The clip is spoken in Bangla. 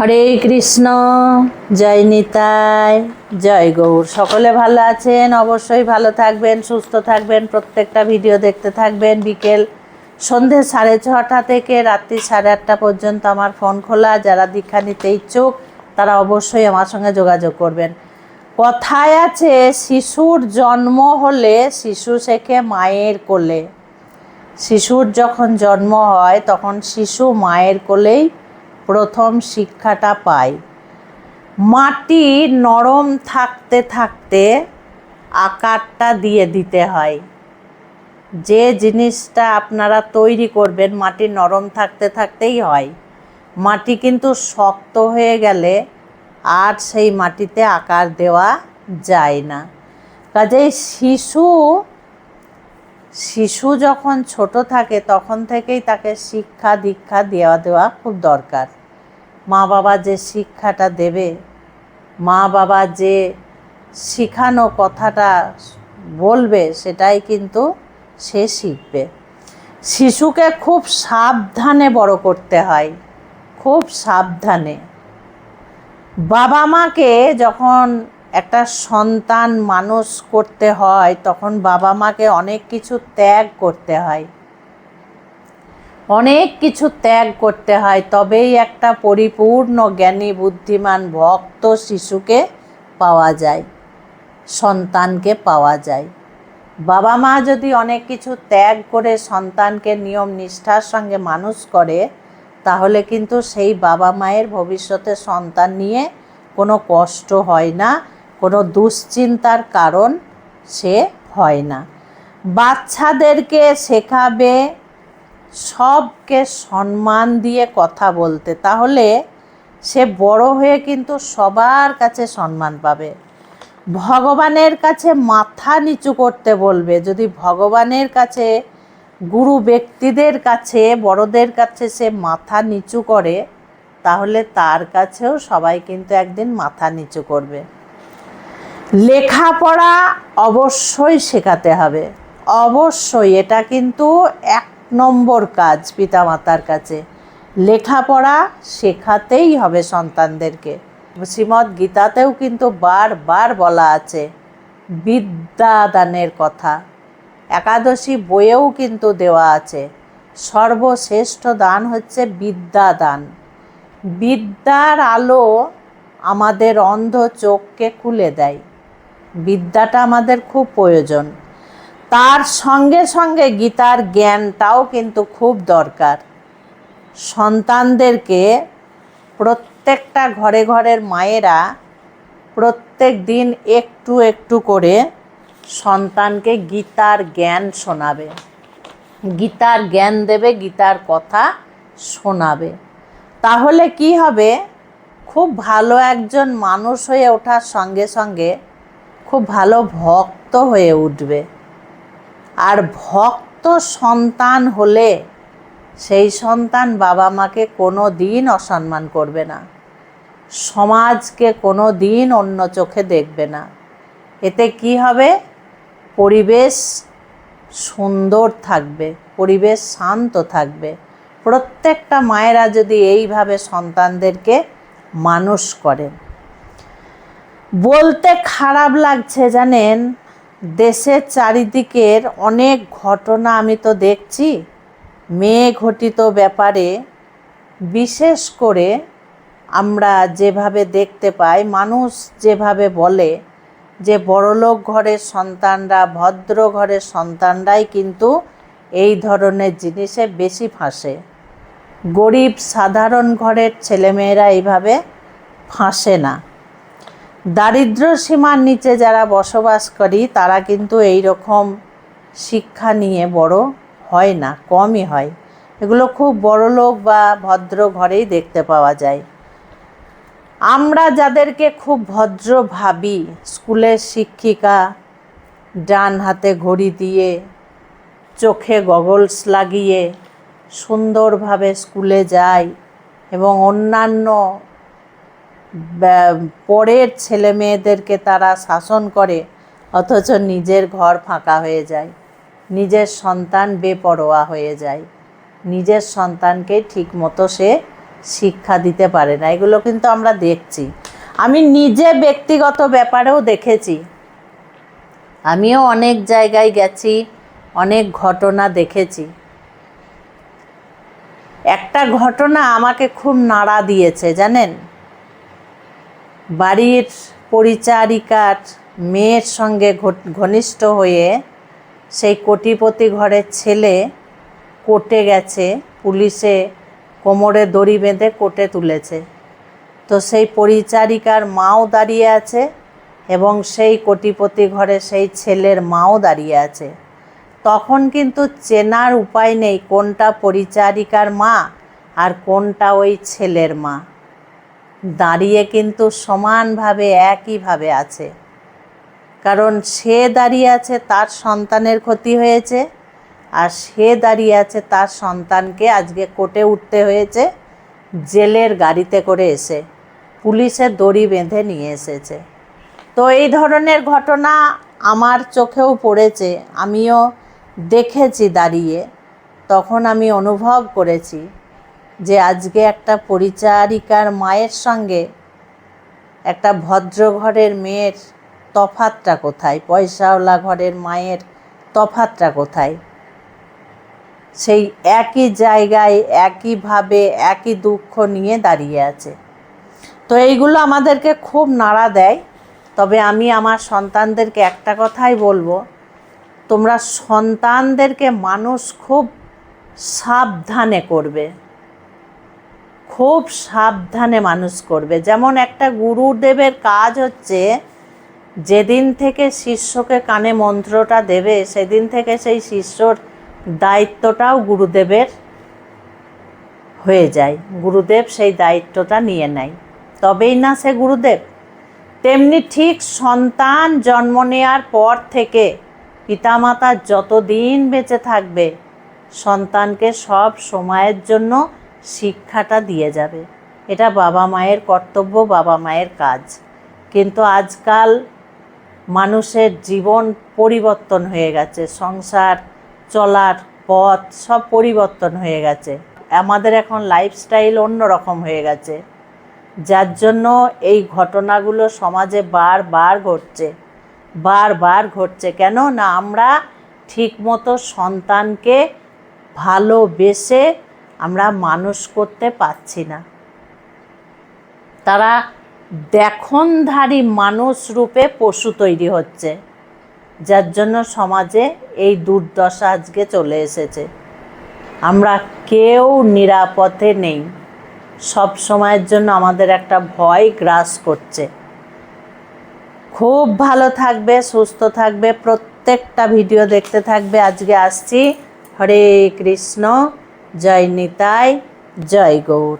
হরে কৃষ্ণ, জয় নিতাই, জয় গৌর। সকলে ভালো আছেন? অবশ্যই ভালো থাকবেন, সুস্থ থাকবেন, প্রত্যেকটা ভিডিও দেখতে থাকবেন। বিকেল সন্ধে সাড়ে ছটা থেকে রাত্রি সাড়ে আটটা পর্যন্ত আমার ফোন খোলা। যারা দীক্ষা নিতে ইচ্ছুক, তারা অবশ্যই আমার সঙ্গে যোগাযোগ করবেন। কথায় আছে, শিশুর জন্ম হলে শিশু শেখে মায়ের কোলে। শিশুর যখন জন্ম হয়, তখন শিশু মায়ের কোলেই প্রথম শিক্ষাটা পায় মাটি নরম থাকতে থাকতে আকারটা দিয়ে দিতে হয়। যে জিনিসটা আপনারা তৈরি করবেন, মাটি নরম থাকতে থাকতেই হয়। মাটি কিন্তু শক্ত হয়ে গেলে আর সেই মাটিতে আকার দেওয়া যায় না। কাজেই শিশু শিশু যখন ছোট থাকে, তখন থেকেই তাকে শিক্ষা দীক্ষা দেওয়া দেওয়া খুব দরকার। মা বাবা যে শিক্ষাটা দেবে, মা বাবা যে শিখানো কথাটা বলবে, সেটাই কিন্তু সে শিখবে। শিশুকে খুব সাবধানে বড় করতে হয়, খুব সাবধানে। বাবা মাকে যখন একটা সন্তান মানুষ করতে হয়, তখন বাবা মাকে অনেক কিছু ত্যাগ করতে হয়। অনেক কিছু ত্যাগ করতে হয়, তবেই একটা পরিপূর্ণ জ্ঞানী বুদ্ধিমান ভক্ত শিশুকে পাওয়া যায়, সন্তানকে পাওয়া যায়। বাবা মা যদি অনেক কিছু ত্যাগ করে সন্তানকে নিয়ম নিষ্ঠার সঙ্গে মানুষ করে, তাহলে কিন্তু সেই বাবা মায়ের ভবিষ্যতে সন্তান নিয়ে কোনো কষ্ট হয় না, কোনো দুশ্চিন্তার কারণ সে হয় না। বাচ্চাদেরকে শেখাবে সবকে সম্মান দিয়ে কথা বলতে, তাহলে সে বড় হয়ে কিন্তু সবার কাছে সম্মান পাবে। ভগবানের কাছে মাথা নিচু করতে বলবে। যদি ভগবানের কাছে, গুরু ব্যক্তিদের কাছে, বড়দের কাছে সে মাথা নিচু করে, তাহলে তার কাছেও সবাই কিন্তু একদিন মাথা নিচু করবে। লেখাপড়া অবশ্যই শেখাতে হবে। অবশ্যই এটা কিন্তু এক নম্বর কাজ পিতামাতার কাছে। লেখাপড়া শেখাতেই হবে সন্তানদেরকে। শ্রীমদ্ গীতাতেও কিন্তু বারবার বলা আছে, বিদ্যাদানের কথা। একাদশী বইয়েও কিন্তু দেওয়া আছে, সর্বশ্রেষ্ঠ দান হচ্ছে বিদ্যাদান। বিদ্যার আলো আমাদের অন্ধ চোখকে খুলে দেয়। বিদ্যাটা আমাদের খুব প্রয়োজন। তার সঙ্গে সঙ্গে গীতার জ্ঞানটাও কিন্তু খুব দরকার। সন্তানদেরকে প্রত্যেকটা ঘরে ঘরের মায়েরা প্রত্যেক দিন একটু একটু করে সন্তানকে গীতার জ্ঞান শোনাবে। গীতার জ্ঞান দেবে, গীতার কথা শোনাবে। তাহলে কি হবে? খুব ভালো একজন মানুষ হয়ে ওঠার সঙ্গে সঙ্গে খুব ভালো ভক্ত হয়ে উঠবে। আর ভক্ত সন্তান হলে সেই সন্তান বাবা মাকে কোনো দিন অসম্মান করবে না। সমাজকে কোনো দিন অন্য চোখে দেখবে না। এতে কি হবে? পরিবেশ সুন্দর থাকবে, পরিবেশ শান্ত থাকবে। প্রত্যেকটা মায়েরা যদি এইভাবে সন্তানদেরকে মানুষ করেন বলতে খারাপ লাগছে জানেন দেশের চারিদিকের অনেক ঘটনা আমি তো দেখছি। মেয়ে ঘটিত ব্যাপারে বিশেষ করে আমরা যেভাবে দেখতে পাই, মানুষ যেভাবে বলে যে বড়লোক ঘরের সন্তানরা, ভদ্র ঘরের সন্তানরাই কিন্তু এই ধরনের জিনিসে বেশি ফাঁসে। গরিব সাধারণ ঘরের ছেলেমেয়েরা এইভাবে ফাঁসে না। দারিদ্র সীমার নিচে যারা বসবাস করি, তারা কিন্তু এই রকম শিক্ষা নিয়ে বড় হয় না, কমই হয়। এগুলো খুব বড় লোক বা ভদ্র ঘরেই দেখতে পাওয়া যায়। আমরা যাদেরকে খুব ভদ্র ভাবি, স্কুলের শিক্ষিকা, ডান হাতে ঘড়ি দিয়ে, চোখে গগলস লাগিয়ে, সুন্দরভাবে স্কুলে যায় এবং অন্যান্য পরের ছেলে মেয়েদেরকে তারা শাসন করে, অথচ নিজের ঘর ফাঁকা হয়ে যায়। নিজের সন্তান বেপরোয়া হয়ে যায়। নিজের সন্তানকে ঠিকমতো সে শিক্ষা দিতে পারে না। এগুলো কিন্তু আমরা দেখছি। আমি নিজে ব্যক্তিগত ব্যাপারেও দেখেছি। আমিও অনেক জায়গায় গেছি, অনেক ঘটনা দেখেছি। একটা ঘটনা আমাকে খুব নাড়া দিয়েছে, জানেন? বাড়ির পরিচারিকার মেয়ের সঙ্গে ঘনিষ্ঠ হয়ে সেই কোটিপতি ঘরের ছেলে কোর্টে গেছে, পুলিশে কোমরে দড়ি বেঁধে কোর্টে তুলেছে। তো সেই পরিচারিকার মাও দাঁড়িয়ে আছে এবং সেই কোটিপতি ঘরে সেই ছেলের মাও দাঁড়িয়ে আছে। তখন কিন্তু চেনার উপায় নেই কোনটা পরিচারিকার মা আর কোনটা ওই ছেলের মা। দাঁড়িয়ে কিন্তু সমানভাবে একইভাবে আছে। কারণ সে দাঁড়িয়ে আছে তার সন্তানের ক্ষতি হয়েছে, আর সে দাঁড়িয়ে আছে তার সন্তানকে আজকে কোর্টে উঠতে হয়েছে, জেলের গাড়িতে করে এসে, পুলিশে দড়ি বেঁধে নিয়ে এসেছে। তো এই ধরনের ঘটনা আমার চোখেও পড়েছে, আমিও দেখেছি দাঁড়িয়ে, তখন আমি অনুভব করেছি। যে আজকে একটা পরিচারিকার মায়ের সঙ্গে একটা ভদ্র ঘরের মেয়ের তফাতটা কোথায়? পয়সাওয়ালা ঘরের মায়ের তফাতটা কোথায়? সেই একই জায়গায় একইভাবে একই দুঃখ নিয়ে দাঁড়িয়ে আছে। তো এইগুলো আমাদেরকে খুব নাড়া দেয়। তবে আমি আমার সন্তানদেরকে একটা কথাই বলব, তোমরা সন্তানদেরকে মানুষ খুব সাবধানে করবে। খুব সাবধানে মানুষ করবে। যেমন একটা গুরুদেবের কাজ হচ্ছে, যেদিন থেকে শিষ্যকে কানে মন্ত্রটা দেবে, সেদিন থেকে সেই শিষ্যর দায়িত্বটাও গুরুদেবের হয়ে যায়। গুরুদেব সেই দায়িত্বটা নিয়ে নেয়। তবেই না সে গুরুদেব। তেমনি ঠিক সন্তান জন্ম নেওয়ার পর থেকে পিতামাতা যতদিন বেঁচে থাকবে, সন্তানকে সব সময়ের জন্য শিক্ষাটা দিয়ে যাবে। এটা বাবা মায়ের কর্তব্য, বাবা মায়ের কাজ। কিন্তু আজকাল মানুষের জীবন পরিবর্তন হয়ে গেছে। সংসার চলার পথ সব পরিবর্তন হয়ে গেছে। আমাদের এখন লাইফস্টাইল অন্যরকম হয়ে গেছে। যার জন্য এই ঘটনাগুলো সমাজে বারবার ঘটছে। বারবার ঘটছে। কেন না আমরা ঠিকমতো সন্তানকে ভালোবেসে আমরা মানুষ করতে পারছি না। তারা দেখনধারী মানুষ রূপে পশু তৈরি হচ্ছে, যার জন্য সমাজে এই দুর্দশা আজকে চলে এসেছে। আমরা কেউ নিরাপদে নেই। সব সময়ের জন্য আমাদের একটা ভয় গ্রাস করছে। খুব ভালো থাকবে, সুস্থ থাকবে, প্রত্যেকটা ভিডিও দেখতে থাকবে। আজকে আসছি। হরে কৃষ্ণ। জয় নিতাই জয় গৌর